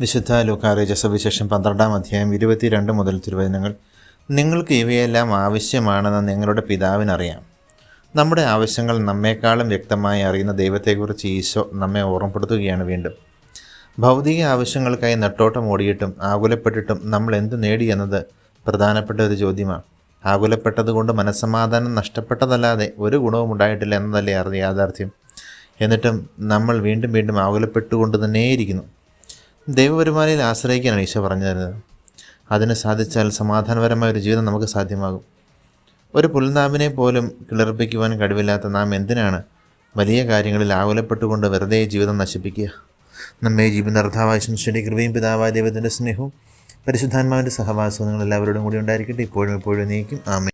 വിശുദ്ധ ലൂക്കാറിയ സവിശേഷം പന്ത്രണ്ടാം അധ്യായം ഇരുപത്തിരണ്ട് മുതൽ തിരുവചനങ്ങൾ. നിങ്ങൾക്ക് ഇവയെല്ലാം ആവശ്യമാണെന്ന് നിങ്ങളുടെ പിതാവിനറിയാം. നമ്മുടെ ആവശ്യങ്ങൾ നമ്മെക്കാളും വ്യക്തമായി അറിയുന്ന ദൈവത്തെക്കുറിച്ച് ഈശോ നമ്മെ ഓർമ്മപ്പെടുത്തുകയാണ് വീണ്ടും. ഭൗതിക ആവശ്യങ്ങൾക്കായി നെട്ടോട്ടം ഓടിയിട്ടും ആകുലപ്പെട്ടിട്ടും നമ്മൾ എന്ത് നേടി എന്നത് പ്രധാനപ്പെട്ട ഒരു ചോദ്യമാണ്. ആകുലപ്പെട്ടതുകൊണ്ട് മനസ്സമാധാനം നഷ്ടപ്പെട്ടതല്ലാതെ ഒരു ഗുണവും ഉണ്ടായിട്ടില്ല എന്നതല്ലേ അറിയ യാഥാർത്ഥ്യം? എന്നിട്ടും നമ്മൾ വീണ്ടും വീണ്ടും ആകുലപ്പെട്ടുകൊണ്ട് തന്നെയിരിക്കുന്നു. ദൈവപരിമാലയിൽ ആശ്രയിക്കാനാണ് ഈശോ പറഞ്ഞു തരുന്നത്. അതിന് സാധിച്ചാൽ സമാധാനപരമായ ഒരു ജീവിതം നമുക്ക് സാധ്യമാകും. ഒരു പുൽനാമ്പിനെ പോലും കിളർപ്പിക്കുവാൻ കഴിവില്ലാത്ത നാം എന്തിനാണ് വലിയ കാര്യങ്ങളിൽ ആകുലപ്പെട്ടുകൊണ്ട് വെറുതെ ജീവിതം നശിപ്പിക്കുക? നമ്മെ ജീവിതാർത്ഥാവായ ശംശയുടെ കൃപയും പിതാവായ ദൈവത്തിന്റെ സ്നേഹവും പരിശുദ്ധാത്മാവിന്റെ സഹവാസവും നിങ്ങൾ എല്ലാവരോടും കൂടി ഉണ്ടായിരിക്കട്ടെ. ഇപ്പോഴും എപ്പോഴും നീക്കും ആമേ